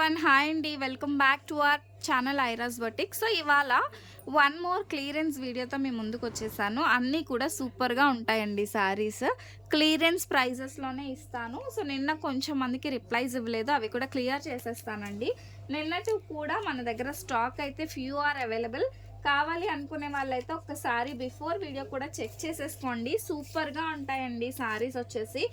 One hi అండి welcome back to our channel ఐరాస్ boutique so ఇవాళ one more clearance వీడియోతో మేము ముందుకు వచ్చేసాను. అన్నీ కూడా సూపర్గా ఉంటాయండి శారీస్ క్లియరెన్స్ ప్రైజెస్లోనే ఇస్తాను. సో నిన్న కొంచెం మందికి రిప్లైస్ ఇవ్వలేదు. అవి కూడా క్లియర్ చేసేస్తానండి. నిన్నటి కూడా మన దగ్గర స్టాక్ అయితే ఫ్యూ ఆర్ అవైలబుల్ కావాలి అనుకునే వాళ్ళైతే ఒక్కసారి బిఫోర్ వీడియో కూడా చెక్ చేసేసుకోండి. సూపర్గా ఉంటాయండి సారీస్ వచ్చేసి.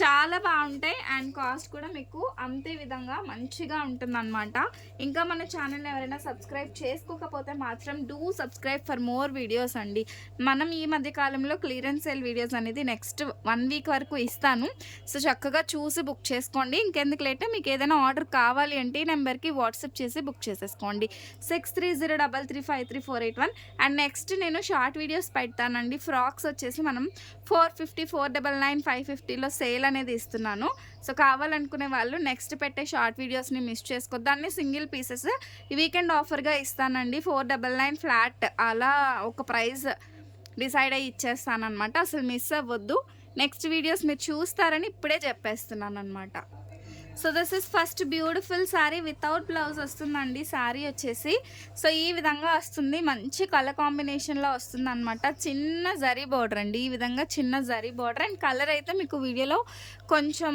చాలా బాగుంటాయి అండ్ కాస్ట్ కూడా మీకు అంతే విధంగా మంచిగా ఉంటుందన్నమాట. ఇంకా మన ఛానల్ ఎవరైనా సబ్స్క్రైబ్ చేసుకోకపోతే మాత్రం do subscribe for more videos అండి. మనం ఈ మధ్య కాలంలో క్లియరెన్స్ సేల్ వీడియోస్ అనేది నెక్స్ట్ వన్ వీక్ వరకు ఇస్తాను. సో చక్కగా చూసి బుక్ చేసుకోండి. ఇంకెందుకు లేటే మీకు ఏదైనా ఆర్డర్ కావాలి అంటే ఈ నెంబర్కి వాట్సాప్ చేసి బుక్ చేసేసుకోండి. Six three zero double three five three four eight one. And next నేను షార్ట్ వీడియోస్ పెడతానండి. ఫ్రాక్స్ వచ్చేసి మనం four fifty four double nine five ఫిఫ్టీలో సేల్ అనేది ఇస్తున్నాను. సో కావాలనుకునే వాళ్ళు నెక్స్ట్ పెట్టే షార్ట్ వీడియోస్ని మిస్ చేసుకోవద్దు. దాన్ని సింగిల్ పీసెస్ వీకెండ్ ఆఫర్గా ఇస్తానండి. ఫోర్ డబల్ నైన్ ఫ్లాట్ అలా ఒక ప్రైస్ డిసైడ్ అయ్యి ఇచ్చేస్తానమాట అసలు మిస్ అవ్వద్దు. నెక్స్ట్ వీడియోస్ మీరు చూస్తారని ఇప్పుడే చెప్పేస్తున్నాను అనమాట so this is first beautiful sari without blouse వస్తుందండి. శారీ వచ్చేసి. సో ఈ విధంగా వస్తుంది. మంచి కలర్ కాంబినేషన్లో వస్తుంది అనమాట చిన్న జరీ బార్డర్ అండి. ఈ విధంగా చిన్న జరీ బార్డర్ అండ్ కలర్ అయితే మీకు వీడియోలో కొంచెం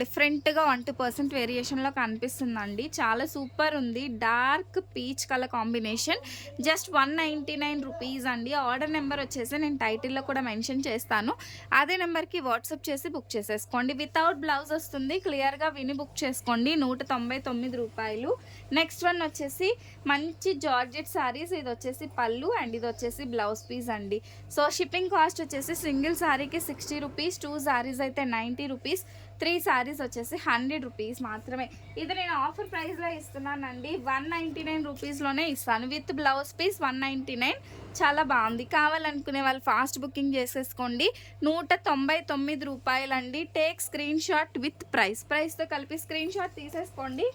డిఫరెంట్గా వన్ టూ పర్సెంట్ వేరియేషన్లో కనిపిస్తుందండి. చాలా సూపర్ ఉంది. Dark peach colour combination just one ninety nine rupees అండి. ఆర్డర్ నెంబర్ వచ్చేసి నేను టైటిల్లో కూడా మెన్షన్ చేస్తాను. అదే నెంబర్కి వాట్సాప్ చేసి బుక్ చేసేసుకోండి. వితౌట్ బ్లౌజ్ వస్తుంది. క్లియర్గా బుక్ చేసుకోండి. నూట తొంభై తొమ్మిది రూపాయలు. నెక్స్ట్ వన్ వచ్చేసి మంచి జార్జెట్ శారీస్ ఇది వచ్చేసి పళ్ళు అండ్ ఇది వచ్చేసి బ్లౌజ్ పీస్ అండి. సో షిప్పింగ్ కాస్ట్ వచ్చేసి సింగిల్ శారీకి సిక్స్టీ రూపీస్ టూ శారీస్ అయితే నైంటీ రూపీస్. త్రీ శారీస్ వచ్చేసి హండ్రెడ్ రూపీస్ మాత్రమే. ఇది నేను ఆఫర్ ప్రైస్లో ఇస్తున్నానండి. వన్ నైంటీ నైన్ రూపీస్లోనే ఇస్తాను. With blouse piece one ninety nine. చాలా బాగుంది. కావాలనుకునే వాళ్ళు ఫాస్ట్ బుకింగ్ చేసేసుకోండి. నూట తొంభై తొమ్మిది రూపాయలండి. Take screenshot with price. ప్రైస్తో కలిపి స్క్రీన్ షాట్ తీసేసుకోండి.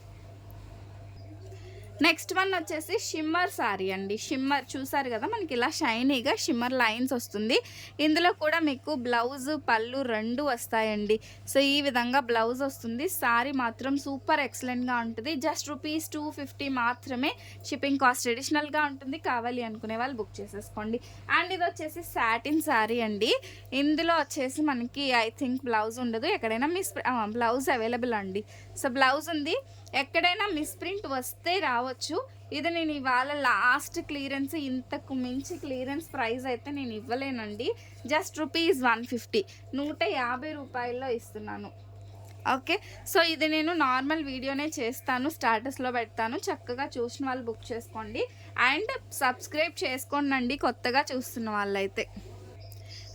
నెక్స్ట్ వన్ వచ్చేసి షిమ్మర్ సారీ అండి. షిమ్మర్ చూసారు కదా మనకి ఇలా షైనీగా షిమ్మర్ లైన్స్ వస్తుంది. ఇందులో కూడా మీకు బ్లౌజ్ పళ్ళు రెండు వస్తాయండి. సో ఈ విధంగా బ్లౌజ్ వస్తుంది. సారీ మాత్రం సూపర్ ఎక్సలెంట్గా ఉంటుంది. జస్ట్ రూపీస్ టూ ఫిఫ్టీ మాత్రమే షిప్పింగ్ కాస్ట్ అడిషనల్గా ఉంటుంది. కావాలి అనుకునే వాళ్ళు బుక్ చేసేసుకోండి. అండ్ ఇది వచ్చేసి సాటిన్ శారీ అండి. ఇందులో వచ్చేసి మనకి ఐ థింక్ బ్లౌజ్ ఉండదు. ఎక్కడైనా మీ బ్లౌజ్ అవైలబుల్ అండి. సో బ్లౌజ్ ఉంది. ఎక్కడైనా మిస్ప్రింట్ వస్తే రావచ్చు. ఇది నేను ఇవాళ లాస్ట్ క్లియరెన్స్ ఇంతకు మించి క్లియరెన్స్ ప్రైస్ అయితే నేను ఇవ్వలేనండి. Just rupees one fifty. నూట యాభై రూపాయల్లో ఇస్తున్నాను. ఓకే? సో ఇది నేను నార్మల్ వీడియోనే చేస్తాను. స్టాటస్లో పెడతాను. చక్కగా చూసిన వాళ్ళు బుక్ చేసుకోండి. అండ్ సబ్స్క్రైబ్ చేసుకోండి కొత్తగా చూస్తున్న వాళ్ళైతే.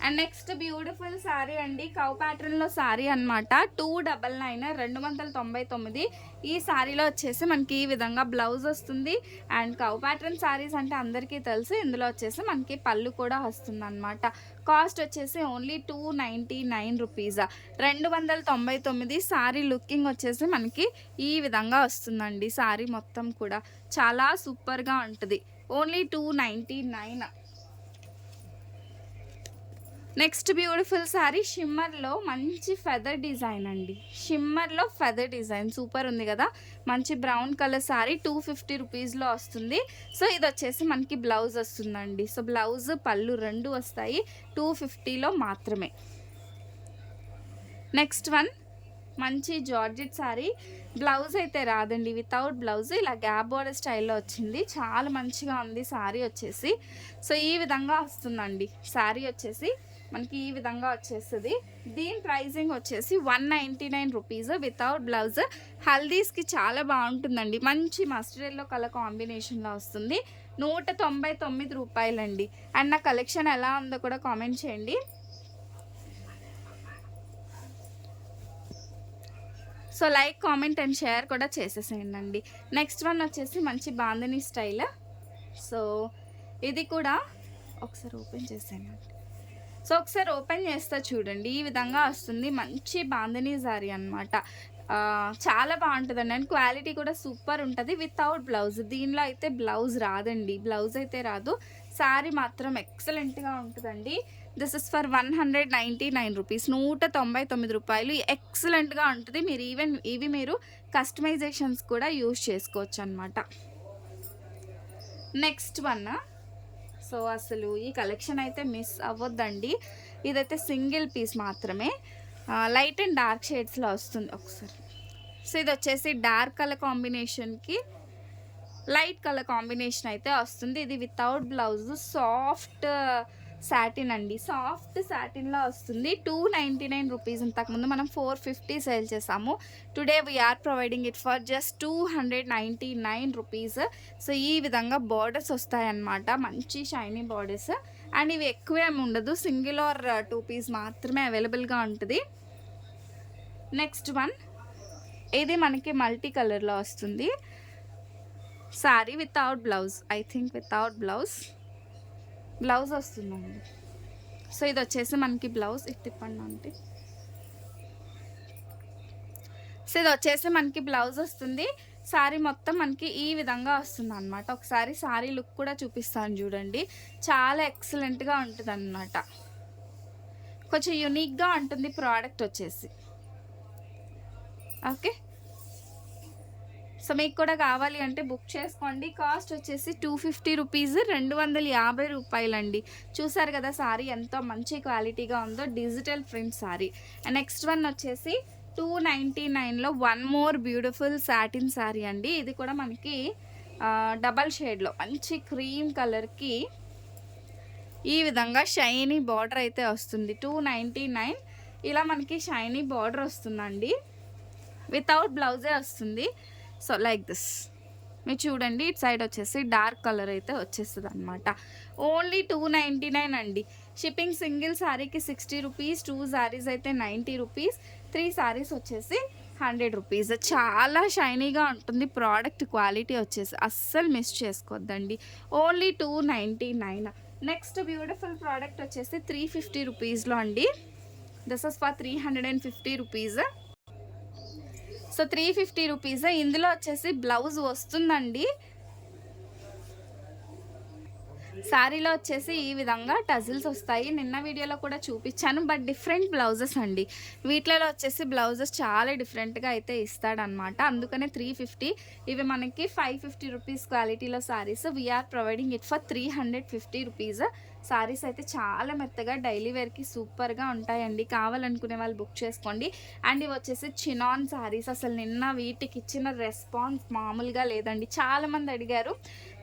అండ్ నెక్స్ట్ బ్యూటిఫుల్ శారీ అండి. కౌ ప్యాటర్న్లో శారీ అనమాట టూ డబల్ నైన్ రెండు వందల తొంభై తొమ్మిది. ఈ శారీలో వచ్చేసి మనకి ఈ విధంగా బ్లౌజ్ వస్తుంది. అండ్ కౌ ప్యాటర్న్ శారీస్ అంటే అందరికీ తెలుసు. ఇందులో వచ్చేసి మనకి పళ్ళు కూడా వస్తుంది అనమాట కాస్ట్ వచ్చేసి only two ninety nine rupees. రెండు వందల తొంభై తొమ్మిది శారీ లుకింగ్ వచ్చేసి మనకి ఈ విధంగా వస్తుందండి. శారీ మొత్తం కూడా. చాలా సూపర్గా ఉంటుంది. Only two ninety nine. Next beautiful sari షిమ్మర్లో మంచి ఫెదర్ డిజైన్ అండి. షిమ్మర్లో ఫెదర్ డిజైన్ సూపర్ ఉంది కదా. మంచి brown colour sari two fifty రూపీస్లో వస్తుంది. సో ఇది వచ్చేసి మనకి బ్లౌజ్ వస్తుందండి. సో బ్లౌజ్ పళ్ళు రెండు వస్తాయి. టూ ఫిఫ్టీలో మాత్రమే. నెక్స్ట్ వన్ మంచి జార్జెట్ శారీ బ్లౌజ్ అయితే రాదండి. వితౌట్ బ్లౌజ్ ఇలా గ్యాప్ బోర్డర్ స్టైల్లో వచ్చింది. చాలా మంచిగా ఉంది శారీ వచ్చేసి. సో ఈ విధంగా వస్తుందండి. శారీ వచ్చేసి మనకి ఈ విధంగా వచ్చేస్తుంది. దీని ప్రైజింగ్ వచ్చేసి one ninety nine rupees without blouse. హల్దీస్కి చాలా బాగుంటుందండి. మంచి మస్టర్డ్ ఎల్లో కలర్ కాంబినేషన్లో వస్తుంది. నూట తొంభై తొమ్మిది రూపాయలండి. అండ్ నా కలెక్షన్ ఎలా ఉందో కూడా కామెంట్ చేయండి. So like comment and share కూడా చేసేసేయండి అండి నెక్స్ట్ వన్ వచ్చేసి మంచి బాందని స్టైల్. సో ఇది కూడా ఒకసారి ఓపెన్ చేసేయండి. సో ఒకసారి ఓపెన్ చేస్తా చూడండి. ఈ విధంగా వస్తుంది. మంచి బాందని సారీ అనమాట చాలా బాగుంటుందండి. అండ్ క్వాలిటీ కూడా సూపర్ ఉంటుంది. Without blouse. దీనిలో అయితే బ్లౌజ్ రాదండి. బ్లౌజ్ అయితే రాదు. శారీ మాత్రం ఎక్సలెంట్గా ఉంటుందండి. This is for one hundred ninety nine rupees నూట తొంభై తొమ్మిది రూపాయలు. ఎక్సలెంట్గా ఉంటుంది. మీరు ఈవెన్ ఇవి మీరు కస్టమైజేషన్స్ కూడా యూజ్ చేసుకోవచ్చు అనమాట నెక్స్ట్ వన్ సో అసలు ఈ కలెక్షన్ అయితే మిస్ అవ్వద్దండి. ఇదైతే సింగిల్ పీస్ మాత్రమే. లైట్ అండ్ డార్క్ షేడ్స్లో వస్తుంది ఒకసారి. సో ఇది వచ్చేసి డార్క్ కలర్ కాంబినేషన్కి లైట్ కలర్ కాంబినేషన్ అయితే వస్తుంది. ఇది వితౌట్ బ్లౌజ్ సాఫ్ట్ సాటిన్ అండి. సాఫ్ట్ సాటిన్లో వస్తుంది. టూ నైంటీ నైన్ రూపీస్ ఇంతకుముందు మనం ఫోర్ ఫిఫ్టీ సేల్ చేసాము. Today we're providing it for just two hundred ninety nine rupees. So ఈ విధంగా బార్డర్స్ వస్తాయన్నమాట. మంచి షైనీ బార్డర్స్ అండ్ ఇవి ఎక్కువ ఏమి ఉండదు. సింగిల్ ఆర్ టూ పీస్ మాత్రమే అవైలబుల్గా ఉంటుంది. నెక్స్ట్ వన్ ఇది మనకి మల్టీ కలర్లో వస్తుంది. Sari without blouse. I think without blouse. Blouse వస్తుందండి. సో ఇది వచ్చేసి మనకి బ్లౌజ్. ఇది తిప్పండి అంటే సో ఇది వచ్చేసి మనకి బ్లౌజ్ వస్తుంది. సారీ మొత్తం మనకి ఈ విధంగా వస్తుంది అనమాట ఒకసారి సారీ లుక్ కూడా చూపిస్తాను చూడండి. చాలా ఎక్సలెంట్గా ఉంటుంది అనమాట కొంచెం యునిక్గా ఉంటుంది ప్రోడక్ట్ వచ్చేసి. ఓకే సో మీకు కూడా కావాలి అంటే బుక్ చేసుకోండి. కాస్ట్ వచ్చేసి టూ ఫిఫ్టీ రూపీస్ రెండు వందల యాభై రూపాయలండి. చూసారు కదా సారీ ఎంతో మంచి క్వాలిటీగా ఉందో digital print sari. And next one వచ్చేసి టూ నైంటీ నైన్లో one more beautiful satin sari అండి. ఇది కూడా మనకి డబల్ షేడ్లో మంచి క్రీమ్ కలర్కి ఈ విధంగా షైనీ బార్డర్ అయితే వస్తుంది. టూ నైంటీ నైన్ ఇలా మనకి షైనీ బార్డర్ వస్తుందండి. వితౌట్ బ్లౌజే వస్తుంది. So like this. మీరు చూడండి ఇటు సైడ్ వచ్చేసి డార్క్ కలర్ అయితే వచ్చేస్తుంది అనమాట ఓన్లీ టూ నైంటీ నైన్ అండి. షిప్పింగ్ సింగిల్ శారీకి సిక్స్టీ రూపీస్ టూ శారీస్ అయితే నైంటీ రూపీస్ త్రీ శారీస్ వచ్చేసి హండ్రెడ్ రూపీస్. చాలా షైనీగా ఉంటుంది ప్రోడక్ట్ క్వాలిటీ వచ్చేసి అస్సలు మిస్ చేసుకోవద్దండి only two ninety nine. Next beautiful product వచ్చేసి త్రీ ఫిఫ్టీ రూపీస్లో అండి. This is for three hundred and fifty rupees. So three fifty rupees. ఇందులో వచ్చేసి బ్లౌజ్ వస్తుందండి. శారీలో వచ్చేసి ఈ విధంగా టజిల్స్ వస్తాయి. నిన్న వీడియోలో కూడా చూపించాను బట్ డిఫరెంట్ బ్లౌజెస్ అండి. వీటిలలో వచ్చేసి బ్లౌజెస్ చాలా డిఫరెంట్గా అయితే ఇస్తాడనమాట అందుకనే త్రీ ఫిఫ్టీ. ఇవి మనకి ఫైవ్ ఫిఫ్టీ రూపీస్ క్వాలిటీలో saris we're providing it for three hundred fifty rupees saris అయితే చాలా మెత్తగా డైలీ వేర్కి సూపర్గా ఉంటాయండి. కావాలనుకునే వాళ్ళు బుక్ చేసుకోండి. అండ్ ఇవి వచ్చేసి చినాన్ సారీస్. అసలు నిన్న వీటికి ఇచ్చిన రెస్పాన్స్ మామూలుగా లేదండి. చాలామంది అడిగారు.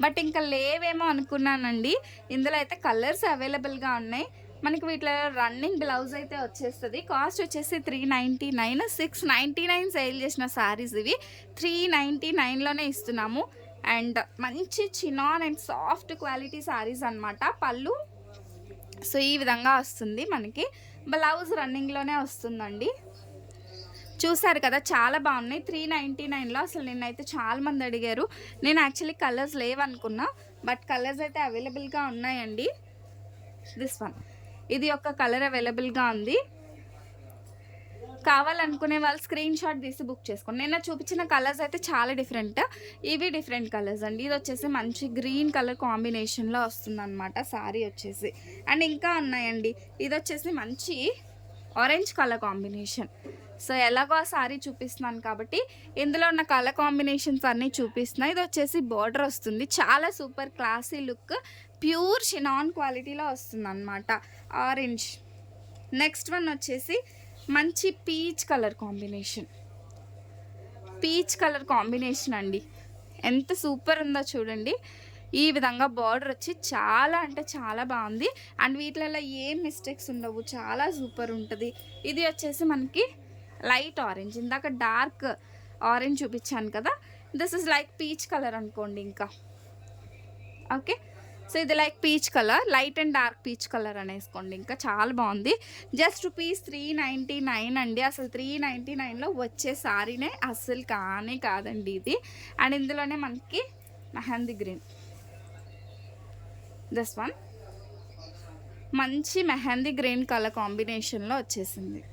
బట్ ఇంకా లేవేమో అనుకున్నానండి. ఇందులో అయితే కలర్స్ అవైలబుల్గా ఉన్నాయి. మనకి వీటిలో రన్నింగ్ బ్లౌజ్ అయితే వచ్చేస్తుంది. కాస్ట్ వచ్చేసి three ninety nine. Six ninety nine sale చేసిన శారీస్ ఇవి. త్రీ నైంటీ నైన్లోనే ఇస్తున్నాము. అండ్ మంచి chinon and soft quality saris అనమాట పళ్ళు సో ఈ విధంగా వస్తుంది మనకి. బ్లౌజ్ రన్నింగ్లోనే వస్తుందండి. చూసారు కదా చాలా బాగున్నాయి. త్రీ నైంటీ నైన్లో అసలు నిన్నైతే చాలా మంది అడిగారు. నేను యాక్చువల్లీ కలర్స్ లేవనుకున్నా బట్ కలర్స్ అయితే అవైలబుల్గా ఉన్నాయండి. This one. ఇది ఒక కలర్ అవైలబుల్గా ఉంది. కావాలనుకునే వాళ్ళు స్క్రీన్ షాట్ తీసి బుక్ చేసుకోండి. నిన్న చూపించిన కలర్స్ అయితే చాలా డిఫరెంట్ ఇవి డిఫరెంట్ కలర్స్ అండి. ఇది వచ్చేసి మంచి గ్రీన్ కలర్ కాంబినేషన్లో వస్తుంది అనమాట శారీ వచ్చేసి. అండ్ ఇంకా ఉన్నాయండి. ఇది వచ్చేసి మంచి ఆరెంజ్ కలర్ కాంబినేషన్ సో ఎలాగో ఆ సారీ చూపిస్తున్నాను కాబట్టి ఇందులో ఉన్న కలర్ కాంబినేషన్స్ అన్నీ చూపిస్తున్నాయి ఇది వచ్చేసి బార్డర్ వస్తుంది. చాలా super classy look pure chinon క్వాలిటీలో వస్తుంది అనమాట ఆరెంజ్ నెక్స్ట్ వన్ వచ్చేసి మంచి peach colour combination. Peach colour combination అండి. ఎంత సూపర్ ఉందో చూడండి. ఈ విధంగా బార్డర్ వచ్చి చాలా అంటే చాలా బాగుంది. అండ్ వీటిలలో ఏం మిస్టేక్స్ ఉండవు. చాలా సూపర్ ఉంటుంది. ఇది వచ్చేసి మనకి లైట్ ఆరెంజ్. ఇందాక డార్క్ ఆరెంజ్ చూపించాను కదా. This is like peach colour అనుకోండి ఇంకా. ఓకే సో ఇది like peach colour light and dark peach colour అనేసుకోండి. ఇంకా చాలా బాగుంది. Just rupees three ninety nine అండి. అసలు త్రీ నైంటీ నైన్లో వచ్చే సారీనే అస్సలు కానే కాదండి ఇది. అండ్ ఇందులోనే మనకి మెహందీ గ్రీన్. This one. మంచి మెహందీ గ్రీన్ కలర్ కాంబినేషన్లో వచ్చేసింది.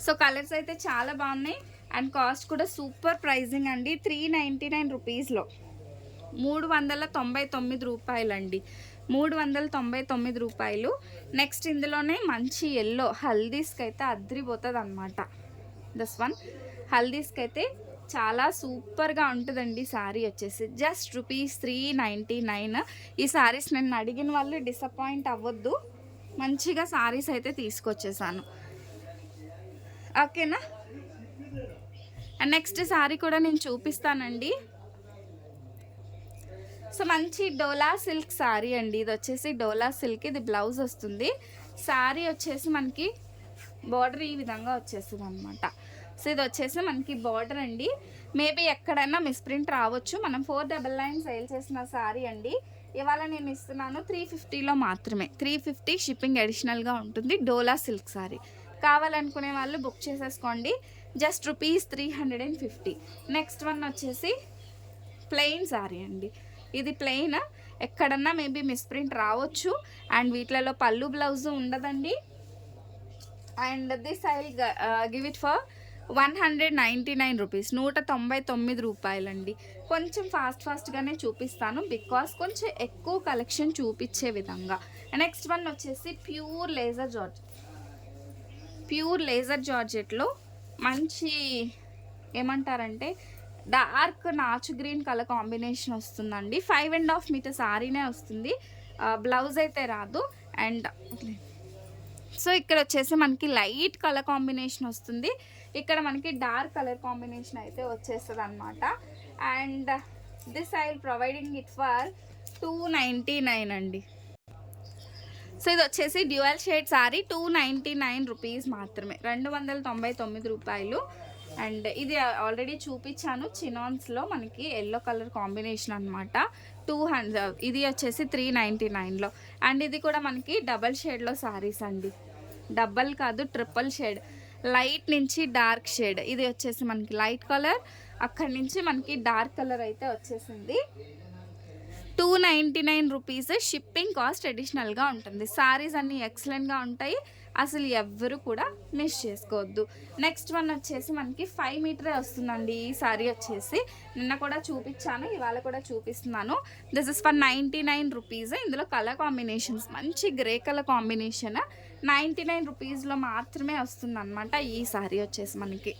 సో కలర్స్ అయితే చాలా బాగున్నాయి. అండ్ కాస్ట్ కూడా సూపర్ ప్రైజింగ్ అండి. త్రీ నైంటీ నైన్ రూపీస్లో. మూడు వందల తొంభై తొమ్మిది రూపాయలండి. మూడు వందల తొంభై తొమ్మిది రూపాయలు. నెక్స్ట్ ఇందులోనే మంచి ఎల్లో హల్దీస్కి అయితే అద్రిపోతుంది అనమాట దస్ వన్ హల్దీస్కి అయితే చాలా సూపర్గా ఉంటుందండి శారీ వచ్చేసి. Just rupees three ninety nine ఈ శారీస్ నేను అడిగిన వాళ్ళు డిసప్పాయింట్ అవ్వద్దు. మంచిగా శారీస్ అయితే తీసుకొచ్చేసాను. ఓకేనా నెక్స్ట్ శారీ కూడా నేను చూపిస్తానండి. సో మంచి డోలా సిల్క్ శారీ అండి. ఇది వచ్చేసి డోలా సిల్క్ ఇది బ్లౌజ్ వస్తుంది. శారీ వచ్చేసి మనకి బార్డర్ ఈ విధంగా వచ్చేస్తుంది అనమాట సో ఇది వచ్చేసి మనకి బార్డర్ అండి. మేబీ ఎక్కడైనా మిస్ప్రింట్ రావచ్చు. మనం ఫోర్ డబల్ నైన్ సేల్ చేసిన శారీ అండి. ఇవాళ నేను ఇస్తున్నాను త్రీ ఫిఫ్టీలో మాత్రమే. త్రీ ఫిఫ్టీ షిప్పింగ్ అడిషనల్గా ఉంటుంది డోలా సిల్క్ శారీ కావాలనుకునే వాళ్ళు బుక్ చేసేసుకోండి. Just rupees three hundred and fifty. Next one వచ్చేసి ప్లెయిన్ శారీ అండి. ఇది ప్లెయిన్ ఎక్కడన్నా మేబీ మిస్ప్రింట్ రావచ్చు. అండ్ వీటిలలో పళ్ళు బ్లౌజ్ ఉండదండి. And this I give it for one hundred ninety nine rupees నూట తొంభై తొమ్మిది రూపాయలండి. కొంచెం ఫాస్ట్ ఫాస్ట్గానే చూపిస్తాను. బికాస్ కొంచెం ఎక్కువ కలెక్షన్ చూపించే విధంగా. నెక్స్ట్ వన్ వచ్చేసి pure laser georgette pure laser జార్జెట్లో మంచి ఏమంటారంటే డార్క్ నాచు గ్రీన్ కలర్ కాంబినేషన్ వస్తుందండి. ఫైవ్ అండ్ హాఫ్ మీటర్ సారీనే వస్తుంది. బ్లౌజ్ అయితే రాదు. అండ్ సో ఇక్కడ వచ్చేసి మనకి లైట్ కలర్ కాంబినేషన్ వస్తుంది. ఇక్కడ మనకి డార్క్ కలర్ కాంబినేషన్ అయితే వచ్చేస్తుంది అనమాట and this I will providing it for two ninety nine అండి. సో ఇది వచ్చేసి dual shade sari two ninety nine rupees మాత్రమే. రెండు వందల తొంభై తొమ్మిది రూపాయలు. అండ్ ఇది ఆల్రెడీ చూపించాను చినాన్స్లో మనకి ఎల్లో కలర్ కాంబినేషన్ అనమాట టూ హండ్రెడ్ ఇది వచ్చేసి త్రీ నైంటీ నైన్లో. అండ్ ఇది కూడా మనకి డబల్ షేడ్లో సారీస్ అండి. డబల్ కాదు ట్రిపుల్ షేడ్. లైట్ నుంచి డార్క్ షేడ్. ఇది వచ్చేసి మనకి లైట్ కలర్. అక్కడి నుంచి మనకి డార్క్ కలర్ అయితే వచ్చేసింది. Two ninety nine rupees shipping cost అడిషనల్గా ఉంటుంది. సారీస్ అన్నీ ఎక్సలెంట్గా ఉంటాయి. అసలు ఎవ్వరు కూడా మిస్ చేసుకోవద్దు. నెక్స్ట్ వన్ వచ్చేసి మనకి ఫైవ్ మీటరే వస్తుందండి. ఈ సారీ వచ్చేసి నిన్న కూడా చూపించాను ఇవాళ కూడా చూపిస్తున్నాను. This is for ninety nine rupees ఇందులో కలర్ కాంబినేషన్స్ మంచి grey colour combination ninety nine రూపీస్లో మాత్రమే వస్తుంది అనమాట ఈ సారీ వచ్చేసి మనకి.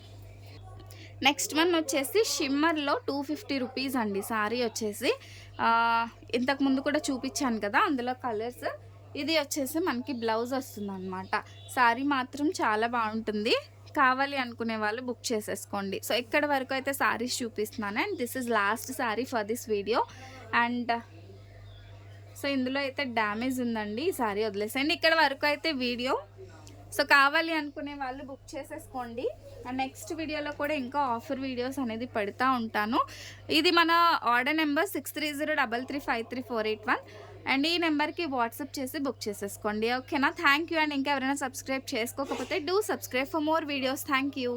నెక్స్ట్ వన్ వచ్చేసి షిమ్మర్లో టూ ఫిఫ్టీ రూపీస్ అండి సారీ వచ్చేసి. ఇంతకుముందు కూడా చూపించాను కదా అందులో కలర్స్ ఇది వచ్చేసి మనకి బ్లౌజ్ వస్తుంది అనమాట శారీ మాత్రం చాలా బాగుంటుంది. కావాలి అనుకునే వాళ్ళు బుక్ చేసేసుకోండి. సో ఇక్కడ వరకు అయితే శారీస్ చూపిస్తున్నాను. And this is last sari for this video. And so ఇందులో అయితే డ్యామేజ్ ఉందండి. ఈ సారీ వదిలేసండి ఇక్కడ వరకు అయితే వీడియో. సో కావాలి అనుకునే వాళ్ళు బుక్ చేసేసుకోండి. అండ్ నెక్స్ట్ వీడియోలో కూడా ఇంకా ఆఫర్ వీడియోస్ అనేది పెడతా ఉంటాను. ఇది మన order number six three zero double three five three four eight one. And ఈ నెంబర్కి వాట్సాప్ చేసి బుక్ చేసేసుకోండి ఓకేనా? థ్యాంక్ యూ అండ్ ఇంకా ఎవరైనా సబ్స్క్రైబ్ చేసుకోకపోతే do subscribe for more videos. Thank you